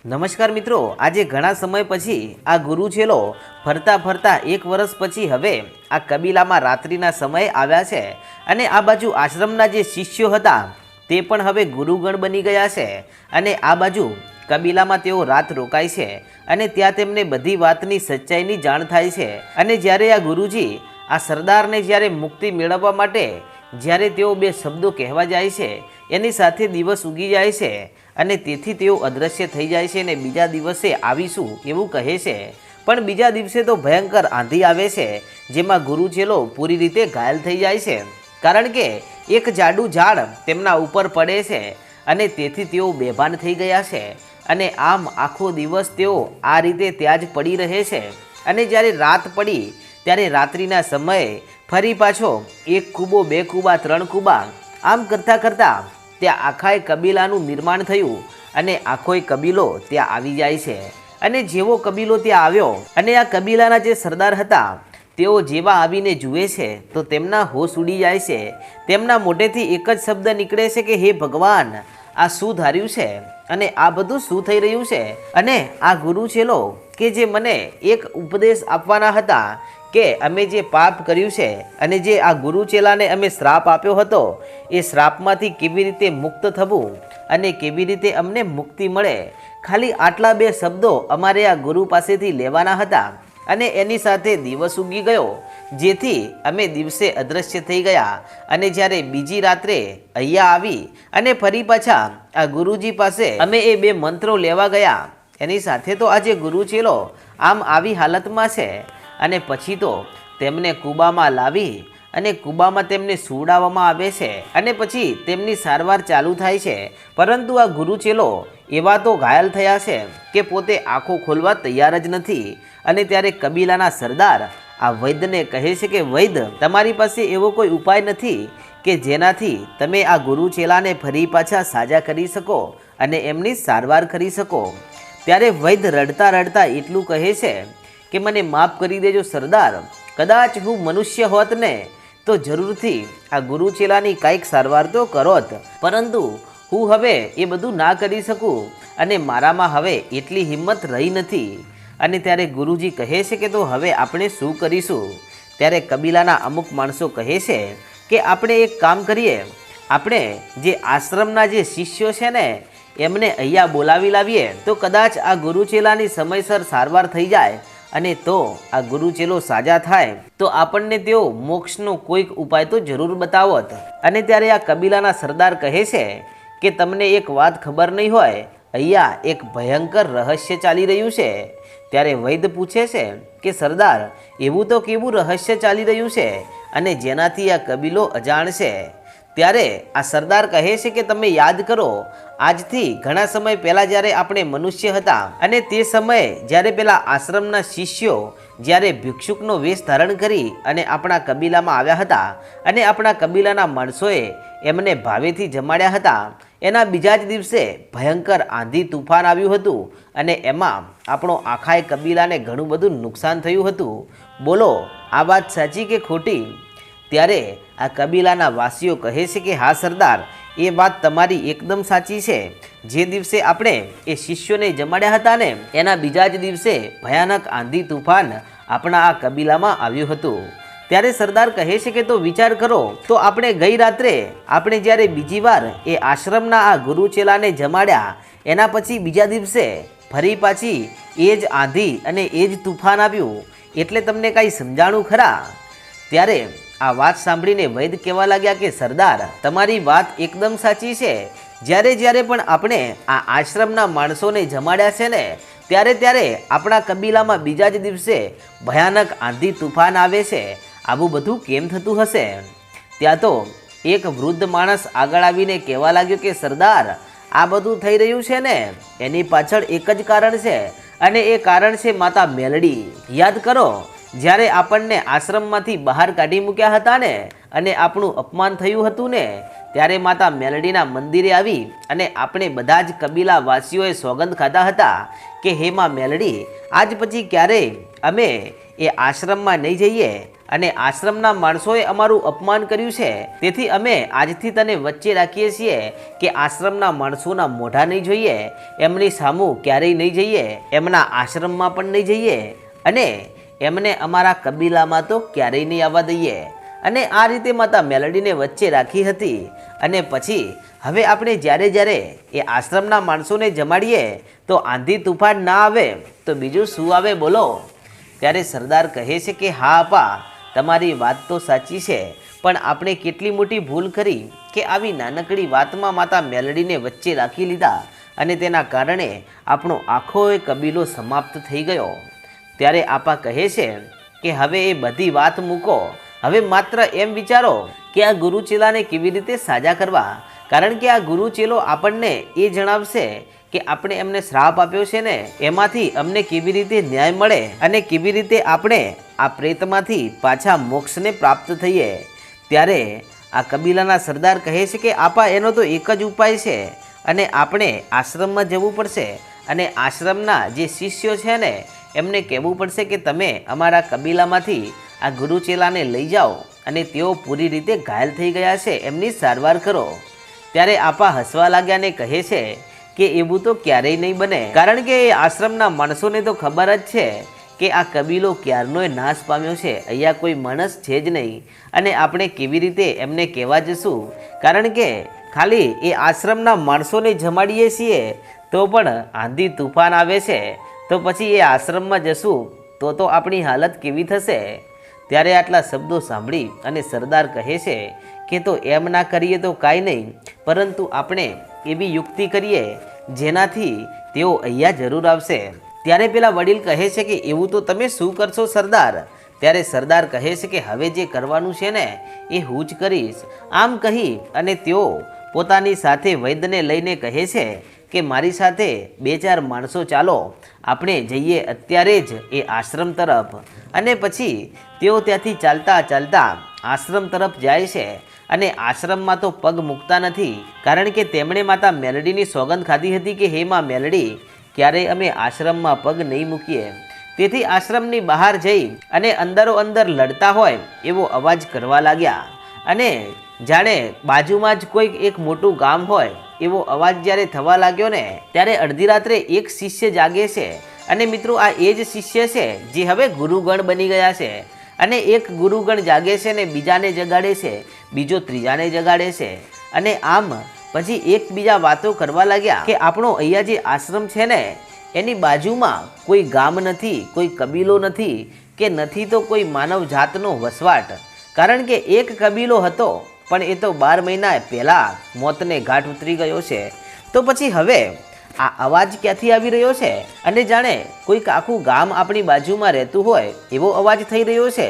નમસ્કાર મિત્રો, આજે ઘણા સમય પછી આ ગુરુ છેલો ફરતા ફરતા એક વર્ષ પછી હવે આ કબીલામાં રાત્રિના સમયે આવ્યા છે અને આ બાજુ આશ્રમના જે શિષ્યો હતા તે પણ હવે ગુરુગણ બની ગયા છે અને આ બાજુ કબીલામાં તેઓ રાત રોકાય છે અને ત્યાં તેમને બધી વાતની સચ્ચાઈની જાણ થાય છે. અને જ્યારે આ ગુરુજી આ સરદારને જ્યારે મુક્તિ મેળવવા માટે જ્યારે તેઓ બે શબ્દો કહેવા જાય છે, એની સાથે દિવસ ઉગી જાય છે અને તેથી તેઓ અદૃશ્ય થઈ જાય છે અને બીજા દિવસે આવીશું એવું કહે છે. પણ બીજા દિવસે તો ભયંકર આંધી આવે છે, જેમાં ગુરુ ચેલો પૂરી રીતે ઘાયલ થઈ જાય છે. કારણ કે એક જાડું ઝાડ તેમના ઉપર પડે છે અને તેથી તેઓ બેભાન થઈ ગયા છે અને આમ આખો દિવસ તેઓ આ રીતે ત્યાં જ પડી રહે છે. અને જ્યારે રાત પડી, ત્યારે રાત્રિના સમયે ફરી પાછો એક કૂબો, બે કૂબા, ત્રણ કૂબા, આમ કરતાં કરતાં ત્યાં આખાય કબીલાનું નિર્માણ થયું અને આખોય કબીલો ત્યાં આવી જાય છે. અને જેવો કબીલો ત્યાં આવ્યો અને આ કબીલાના જે સરદાર હતા, તેઓ જેવા આવીને જુએ છે, તો તેમના હોશ ઉડી જાય છે. તેમના મોઢેથી એક જ શબ્દ નીકળે છે કે, હે ભગવાન, આ શું ધાર્યું છે? અને આ બધું શું થઈ રહ્યું છે? અને આ ગુરુ છેલો કે જે મને એક ઉપદેશ આપવાના હતા કે અમે જે પાપ કર્યું છે અને જે આ ગુરુ ચેલાને અમે શ્રાપ આપ્યો હતો, એ શ્રાપમાંથી કેવી રીતે મુક્ત થવું અને કેવી રીતે અમને મુક્તિ મળે? ખાલી આટલા બે શબ્દો અમારે આ ગુરુ પાસેથી લેવાના હતા અને એની સાથે દિવસ ઉગી ગયો, જેથી અમે દિવસે અદૃશ્ય થઈ ગયા અને જ્યારે બીજી રાત્રે અહીંયા આવી અને ફરી પાછા આ ગુરુજી પાસે અમે એ બે મંત્રો લેવા ગયા. એની સાથે તો આજે ગુરુ ચેલો આમ આવી હાલતમાં છે. અને પછી તો તેમને કૂબામાં લાવી અને કૂબામાં તેમને સુવડાવવામાં આવે છે અને પછી તેમની સારવાર ચાલુ થાય છે. પરંતુ આ ગુરુચેલો એવા તો ઘાયલ થયા છે કે પોતે આંખો ખોલવા તૈયાર જ નથી. અને ત્યારે કબીલાના સરદાર આ વૈદ્યને કહે છે કે, વૈદ્ય, તમારી પાસે એવો કોઈ ઉપાય નથી કે જેનાથી તમે આ ગુરુચેલાને ફરી પાછા સાજા કરી શકો અને એમની સારવાર કરી શકો? ત્યારે વૈદ્ય રડતા રડતા એટલું કહે છે કે મને માફ કરી દેજો સરદાર. કદાચ હું મનુષ્ય હોત ને, તો જરૂરથી આ ગુરુ ચેલાની કાંઈક સારવાર તો કરોત. પરંતુ હું હવે એ બધું ના કરી શકું અને મારામાં હવે એટલી હિંમત રહી નથી. અને ત્યારે ગુરુજી કહે છે કે તો હવે આપણે શું કરીશું? ત્યારે કબીલાના અમુક માણસો કહે છે કે આપણે એક કામ કરીએ. આપણે જે આશ્રમના જે શિષ્યો છે ને, એમને અહીંયા બોલાવી લાવીએ. તો કદાચ આ ગુરુચેલાની સમયસર સારવાર થઈ જાય. અને તો આ ગુરુચેલો સાજા થાય, તો આપણને તેઓ મોક્ષનો કોઈક ઉપાય તો જરૂર બતાવત. અને ત્યારે આ કબીલાના સરદાર કહે છે કે, તમને એક વાત ખબર નહીં હોય, અહીંયા એક ભયંકર રહસ્ય ચાલી રહ્યું છે. ત્યારે વૈદ પૂછે છે કે, સરદાર, એવું તો કેવું રહસ્ય ચાલી રહ્યું છે? અને જેનાથી આ કબીલો અજાણ છે? ત્યારે આ સરદાર કહે છે કે તમે યાદ કરો, આજથી ઘણા સમય પહેલાં જ્યારે આપણે મનુષ્ય હતા અને તે સમયે જ્યારે પેલા આશ્રમના શિષ્યો જ્યારે ભિક્ષુકનો વેશ ધારણ કરી અને આપણા કબીલામાં આવ્યા હતા અને આપણા કબીલાના માણસોએ એમને ભાવેથી જમાડ્યા હતા, એના બીજા જ દિવસે ભયંકર આંધી તુફાન આવ્યું હતું અને એમાં આપણો આખાય કબીલાને ઘણું બધું નુકસાન થયું હતું. બોલો, આ વાત સાચી કે ખોટી? ત્યારે આ કબીલાના વાસીઓ કહે છે કે, હા, સરદાર, એ વાત તમારી એકદમ સાચી છે. જે દિવસે આપણે એ શિષ્યોને જમાડ્યા હતા ને, એના બીજા જ દિવસે ભયાનક આંધી તુફાન આપણા આ કબીલામાં આવ્યું હતું. ત્યારે સરદાર કહે છે કે, તો વિચાર કરો, તો આપણે ગઈ રાત્રે આપણે જ્યારે બીજી વાર એ આશ્રમના આ ગુરુ ચેલાને જમાડ્યા, એના પછી બીજા દિવસે ફરી પાછી એ જ આંધી અને એ જ તુફાન આવ્યું. એટલે તમને કાંઈ સમજાણું ખરા? ત્યારે આ વાત સાંભળીને વૈદ કહેવા લાગ્યા કે, સરદાર, તમારી વાત એકદમ સાચી છે. જ્યારે જ્યારે પણ આપણે આ આશ્રમના માણસોને જમાડ્યા છે ને, ત્યારે ત્યારે આપણા કબીલામાં બીજા જ દિવસે ભયાનક આંધી તુફાન આવે છે. આવું બધું કેમ થતું હશે? ત્યાં તો એક વૃદ્ધ માણસ આગળ આવીને કહેવા લાગ્યો કે, સરદાર, આ બધું થઈ રહ્યું છે ને? એની પાછળ એક જ કારણ છે. અને એ કારણ છે માતા મેલડી. યાદ કરો જ્યારે આપણને આશ્રમમાંથી બહાર કાઢી મૂક્યા હતા ને, અને આપણું અપમાન થયું હતું ને, ત્યારે માતા મેલડીના મંદિરે આવી અને આપણે બધા જ કબીલાવાસીઓએ સોગંદ ખાધા હતા કે, હે માં મેલડી, આજ પછી ક્યારેય અમે એ આશ્રમમાં નહીં જઈએ અને આશ્રમના માણસોએ અમારું અપમાન કર્યું છે? તેથી અમે આજથી તને વચ્ચે રાખીએ છીએ કે આશ્રમના માણસોના મોઢા નહીં જોઈએ, એમની સામું ક્યારેય નહીં જઈએ, એમના આશ્રમમાં પણ નહીં જઈએ. અને એમને અમારા કબીલામાં તો ક્યારેય નહીં આવવા દઈએ. અને આ રીતે માતા મેલડીને વચ્ચે રાખી હતી. અને પછી, હવે આપણે જ્યારે જ્યારે એ આશ્રમના માણસોને જમાડીએ, તો આંધી તુફાન ના આવે, તો બીજું શું આવે બોલો? ત્યારે સરદાર કહે છે કે, હા આપા, તમારી વાત તો સાચી છે, પણ આપણે કેટલી મોટી ભૂલ કરી કે આવી નાનકડી વાતમાં માતા મેલડીને વચ્ચે રાખી લીધા અને તેના કારણે આપણો આખો એ કબીલો સમાપ્ત થઈ ગયો. ત્યારે આપા કહે છે કે હવે એ બધી વાત મૂકો. હવે માત્ર એમ વિચારો કે આ ગુરુ ચેલાને કેવી રીતે સાજા કરવા? કારણ કે આ ગુરુ ચેલો આપણને એ જણાવશે કે આપણે એમને શ્રાપ આપ્યો છે ને, એમાંથી અમને કેવી રીતે ન્યાય મળે અને કેવી રીતે આપણે આ પ્રેતમાંથી પાછા મોક્ષને પ્રાપ્ત થઈએ. ત્યારે આ કબીલાના સરદાર કહે છે કે આપા, એનો તો એક જ ઉપાય છે અને આપણે આશ્રમમાં જવું પડશે અને આશ્રમના જે શિષ્યો છે ને એમને કહેવું પડશે કે તમે અમારા કબીલામાંથી આ ગુરુ ચેલાને લઈ જાઓ અને તેઓ પૂરી રીતે ઘાયલ થઈ ગયા છે, એમની સારવાર કરો. ત્યારે આપા હસવા લાગ્યાને કહે છે કે એવું તો ક્યારેય નહીં બને. કારણ કે એ આશ્રમના માણસોને તો ખબર જ છે કે આ કબીલો ક્યારનોય નાશ પામ્યો છે. અહીંયા કોઈ માણસ છે જ નહીં. અને આપણે કેવી રીતે એમને કહેવા જશું? કારણ કે ખાલી એ આશ્રમના માણસોને જમાડીએ છીએ તો પણ આંધી તુફાન આવે છે. તો પછી એ આશ્રમમાં જશું, તો તો આપણી હાલત કેવી થશે? ત્યારે આટલા શબ્દો સાંભળી અને સરદાર કહે છે કે તો એમ ના કરીએ તો કાંઈ નહીં, પરંતુ આપણે એવી યુક્તિ કરીએ જેનાથી તેઓ અહીંયા જરૂર આવશે. ત્યારે પેલા વડીલ કહે છે કે એવું તો તમે શું કરશો સરદાર? ત્યારે સરદાર કહે છે કે હવે જે કરવાનું છે ને, એ હું જ કરીશ. આમ કહી અને તેઓ પોતાની સાથે વૈદ્યને લઈને કહે છે કે મારી સાથે બે ચાર માણસો ચાલો, આપણે જઈએ અત્યારે જ એ આશ્રમ તરફ. અને પછી તેઓ ત્યાંથી ચાલતા ચાલતા આશ્રમ તરફ જાય છે. અને આશ્રમમાં તો પગ મૂકતા નથી, કારણ કે તેમણે માતા મેલડીની સોગંદ ખાધી હતી કે, હે માં મેલડી ક્યારેય અમે આશ્રમમાં પગ નહીં મૂકીએ? તેથી આશ્રમની બહાર જઈ અને અંદરો અંદર લડતા હોય એવો અવાજ કરવા લાગ્યા. અને જાણે બાજુમાં જ કોઈક એક મોટું ગામ હોય એવો અવાજ જ્યારે થવા લાગ્યો ને, ત્યારે અડધી રાત્રે એક શિષ્ય જાગે છે. અને મિત્રો, આ એ જ શિષ્ય છે જે હવે ગુરુગણ બની ગયા છે. અને એક ગુરુગણ જાગે છે ને બીજાને જગાડે છે, બીજો ત્રીજાને જગાડે છે. અને આમ પછી એકબીજા વાતો કરવા લાગ્યા કે આપણો અહીંયા જે આશ્રમ છે ને, એની બાજુમાં કોઈ ગામ નથી, કોઈ કબીલો નથી, કે નથી તો કોઈ માનવ જાતનો વસવાટ. કારણ કે એક કબીલો હતો પણ એ તો બાર મહિના પહેલાં મોતને ઘાટ ઉતરી ગયો છે. તો પછી હવે આ અવાજ ક્યાંથી આવી રહ્યો છે? અને જાણે કોઈક આખું ગામ આપણી બાજુમાં રહેતું હોય એવો અવાજ થઈ રહ્યો છે.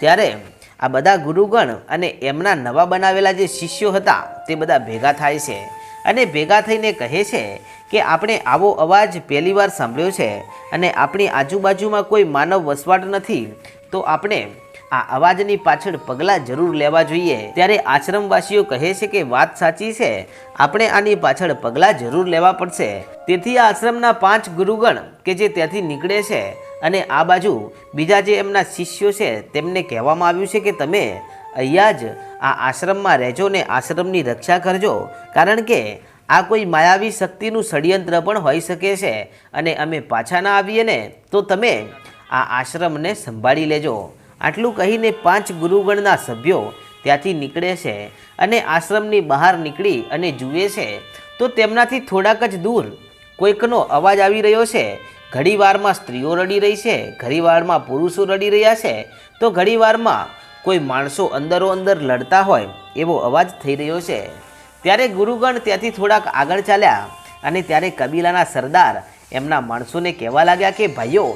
ત્યારે આ બધા ગુરુગણ અને એમના નવા બનાવેલા જે શિષ્યો હતા તે બધા ભેગા થાય છે. અને ભેગા થઈને કહે છે કે આપણે આવો અવાજ પહેલીવાર સાંભળ્યો છે અને આપણી આજુબાજુમાં કોઈ માનવ વસવાટ નથી, તો આપણે આ અવાજની પાછળ પગલાં જરૂર લેવા જોઈએ. ત્યારે આશ્રમવાસીઓ કહે છે કે વાત સાચી છે. આપણે આની પાછળ પગલાં જરૂર લેવા પડશે. તેથી આશ્રમના પાંચ ગુરુગણ કે જે ત્યાંથી નીકળે છે અને આ બાજુ બીજા જે એમના શિષ્યો છે તેમને કહેવામાં આવ્યું છે કે તમે અહીંયા જ આ આશ્રમમાં રહેજો ને આશ્રમની રક્ષા કરજો. કારણ કે આ કોઈ માયાવી શક્તિનું ષડયંત્ર પણ હોઈ શકે છે અને અમે પાછા ના આવીએ ને તો તમે આ આશ્રમને સંભાળી લેજો. આટલું કહીને પાંચ ગુરુગણના સભ્યો ત્યાંથી નીકળે છે અને આશ્રમની બહાર નીકળી અને જુએ છે, તો તેમનાથી થોડાક જ દૂર કોઈકનો અવાજ આવી રહ્યો છે. ઘડીવારમાં સ્ત્રીઓ રડી રહી છે, ઘડીવારમાં પુરુષો રડી રહ્યા છે, તો ઘડીવારમાં કોઈ માણસો અંદરો અંદર લડતા હોય એવો અવાજ થઈ રહ્યો છે. ત્યારે ગુરુગણ ત્યાંથી થોડાક આગળ ચાલ્યા અને ત્યારે કબીલાના સરદાર એમના માણસોને કહેવા લાગ્યા કે, ભાઈઓ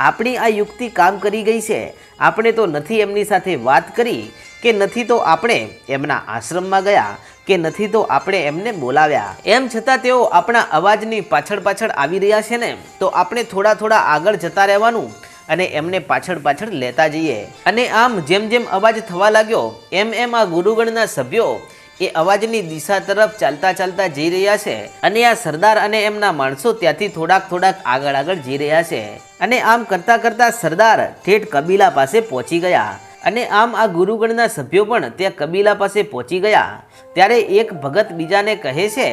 આપણી આ યુક્તિ કામ કરી ગઈ છે. આપણે તો નથી એમની સાથે વાત કરી કે નથી તો આપણે એમના આશ્રમમાં ગયા કે નથી તો આપણે એમને બોલાવ્યા. એમ છતાં તેઓ આપણા અવાજની પાછળ પાછળ આવી રહ્યા છે ને, તો આપણે થોડા થોડા આગળ જતા રહેવાનું અને એમને પાછળ પાછળ લેતા જઈએ. અને આમ જેમ જેમ અવાજ થવા લાગ્યો, એમ એમ આ ગુરુગણના સભ્યો એ અવાજની દિશા તરફ ચાલતા ચાલતા જઈ રહ્યા છે અને આ સરદાર અને એમના માણસો ત્યાંથી થોડાક થોડાક આગળ આગળ જઈ રહ્યા છે. અને આમ કરતા કરતા સરદાર ઠેઠ કબીલા પાસે પહોંચી ગયા અને આમ આ ગુરુગણના સભ્યો પણ ત્યાં કબીલા પાસે પહોંચી ગયા. ત્યારે એક ભગત બીજાને કહે છે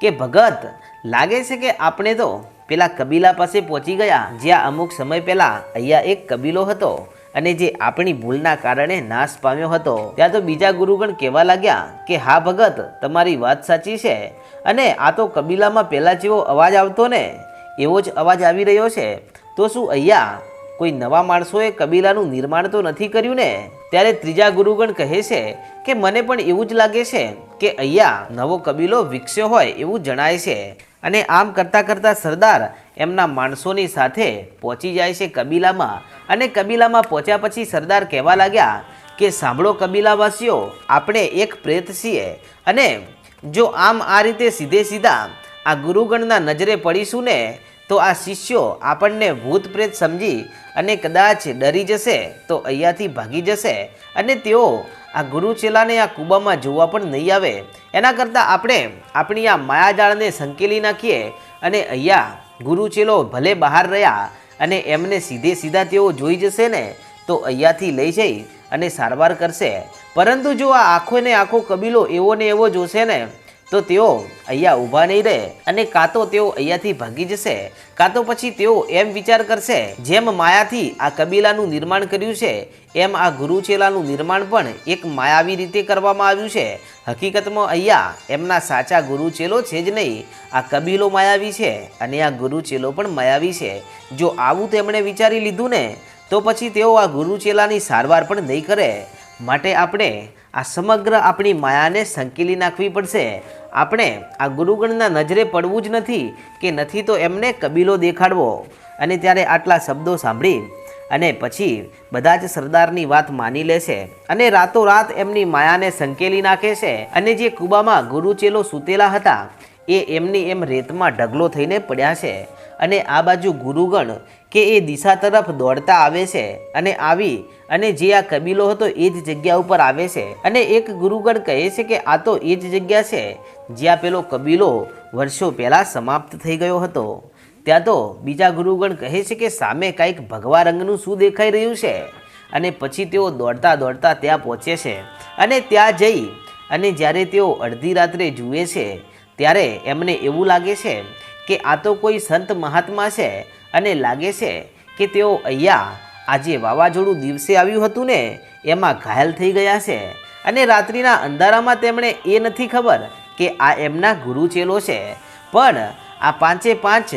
કે, ભગત, લાગે છે કે આપણે તો પેલા કબીલા પાસે પહોંચી ગયા, જ્યાં અમુક સમય પહેલાં અહીંયા એક કબીલો હતો. અને જે આપણી ભૂલના કારણે નાશ પામ્યો હતો, ત્યાં તો બીજા ગુરુગણ કહેવા લાગ્યા કે, હા ભગત, તમારી વાત સાચી છે. અને આ તો કબીલામાં પહેલાં જેવો અવાજ આવતો ને, એવો જ અવાજ આવી રહ્યો છે. તો શું અહીંયા કોઈ નવા માણસોએ કબીલાનું નિર્માણ તો નથી કર્યું ને? ત્યારે ત્રીજા ગુરુગણ કહે છે કે, મને પણ એવું જ લાગે છે કે અહીંયા નવો કબીલો વિકસ્યો હોય એવું જણાય છે. અને આમ કરતાં કરતાં સરદાર એમના માણસોની સાથે પહોંચી જાય છે કબીલામાં. અને કબીલામાં પહોંચ્યા પછી સરદાર કહેવા લાગ્યા કે સાંભળો કબીલાવાસીઓ, આપણે એક પ્રેત છીએ અને જો આમ આ રીતે સીધે સીધા આ ગુરુગણના નજરે પડીશું ને, તો આ શિષ્યો આપણને ભૂત પ્રેત સમજી અને કદાચ ડરી જશે, તો અહીંયાથી ભાગી જશે અને તેઓ આ ગુરુ ચેલાને આ કૂબામાં જોવા પણ નહીં આવે. એના કરતાં આપણે આપણી આ માયાજાળને સંકેલી નાખીએ અને અહીંયા ગુરુ ચેલો ભલે બહાર રહ્યા અને એમને સીધે સીધા તેઓ જોઈ જશે ને, તો અહીંયાથી લઈ જઈ અને સારવાર કરશે. પરંતુ જો આ આખો ને આખો કબીલો એવો ને એવો જોશે ને તો તેઓ અહીંયા ઊભા નહીં રહે અને કાં તો તેઓ અહીંયાથી ભાગી જશે, કાં તો પછી તેઓ એમ વિચાર કરશે, જેમ માયાથી આ કબીલાનું નિર્માણ કર્યું છે, એમ આ ગુરુચેલાનું નિર્માણ પણ એક માયાવી રીતે કરવામાં આવ્યું છે. હકીકતમાં અહીંયા એમના સાચા ગુરુચેલો છે જ નહીં, આ કબીલો માયાવી છે અને આ ગુરુચેલો પણ માયાવી છે. જો આવું તેમણે વિચારી લીધું ને, તો પછી તેઓ આ ગુરુચેલાની સારવાર પણ નહીં કરે. માટે આપણે આ સમગ્ર આપણી માયાને સંકેલી નાખવી પડશે. આપણે આ ગુરુગણના નજરે પડવું જ નથી કે નથી તો એમને કબીલો દેખાડવો. અને ત્યારે આટલા શબ્દો સાંભળી અને પછી બધા જ સરદારની વાત માની લે છે અને રાતોરાત એમની માયાને સંકેલી નાખે છે. અને જે કુબામાં ગુરુચેલો સૂતેલા હતા એ એમની એમ રેતમાં ઢગલો થઈને પડ્યા છે. અને આ બાજુ ગુરુગણ કે એ દિશા તરફ દોડતા આવે છે અને આવી અને જે આ કબીલો હતો એ જ જગ્યા ઉપર આવે છે. અને એક ગુરુગણ કહે છે કે આ તો એ જ જગ્યા છે જ્યાં પેલો કબીલો વર્ષો પહેલાં સમાપ્ત થઈ ગયો હતો. ત્યાં તો બીજા ગુરુગણ કહે છે કે સામે કાંઈક ભગવા રંગનું શું દેખાઈ રહ્યું છે અને પછી તેઓ દોડતા દોડતા ત્યાં પહોંચે છે. અને ત્યાં જઈ અને જ્યારે તેઓ અડધી રાત્રે જુએ છે, ત્યારે એમને એવું લાગે છે કે આ તો કોઈ સંત મહાત્મા છે અને લાગે છે કે તેઓ અહીંયા આજે વાવાઝોડું દિવસે આવ્યું હતું ને, એમાં ઘાયલ થઈ ગયા છે. અને રાત્રિના અંધારામાં તેમણે એ નથી ખબર કે આ એમના ગુરુચેલો છે. પણ આ પાંચે પાંચ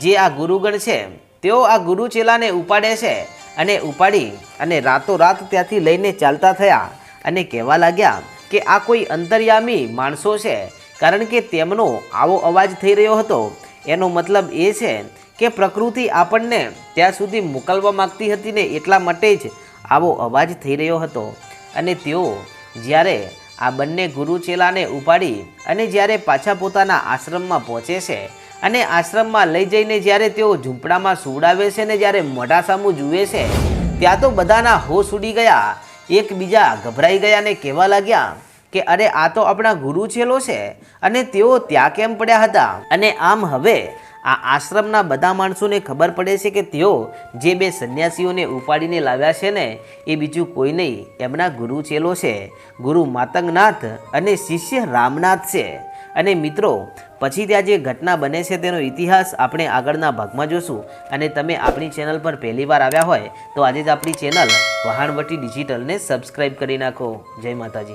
જે આ ગુરુગણ છે, તેઓ આ ગુરુચેલાને ઉપાડે છે અને ઉપાડી અને રાતોરાત ત્યાંથી લઈને ચાલતા થયા અને કહેવા લાગ્યા કે આ કોઈ અંતર્યામી માણસો છે, કારણ કે તેમનો આવો અવાજ થઈ રહ્યો હતો એનો મતલબ એ છે કે પ્રકૃતિ આપણને ત્યાં સુધી મોકલવા માગતી હતી ને એટલા માટે જ આવો અવાજ થઈ રહ્યો હતો. અને તેઓ જ્યારે આ બંને ગુરુચેલાને ઉપાડી અને જ્યારે પાછા પોતાના આશ્રમમાં પહોંચે છે અને આશ્રમમાં લઈ જઈને જ્યારે તેઓ ઝૂંપડામાં સુવડાવે છે ને જ્યારે મોઢા સામું જુએ છે, ત્યાં તો બધાના હોશ ઉડી ગયા, એકબીજા ગભરાઈ ગયા ને કહેવા લાગ્યા કે અરે આ તો આપણા ગુરુ છેલો છે અને તેઓ ત્યાં કેમ પડ્યા હતા? અને આમ હવે આ આશ્રમના બધા માણસોને ખબર પડે છે કે તેઓ જે બે સંન્યાસીઓને ઉપાડીને લાવ્યા છે ને, એ બીજું કોઈ નહીં, એમના ગુરુ ચેલો છે. ગુરુ માતંગનાથ અને શિષ્ય રામનાથ છે. અને મિત્રો, પછી ત્યાં જે ઘટના બને છે તેનો ઇતિહાસ આપણે આગળના ભાગમાં જોશું. અને તમે આપણી ચેનલ પર પહેલીવાર આવ્યા હોય, તો આજે જ આપણી ચેનલ વહાણવટી ડિજિટલને સબસ્ક્રાઈબ કરી નાખો. જય માતાજી.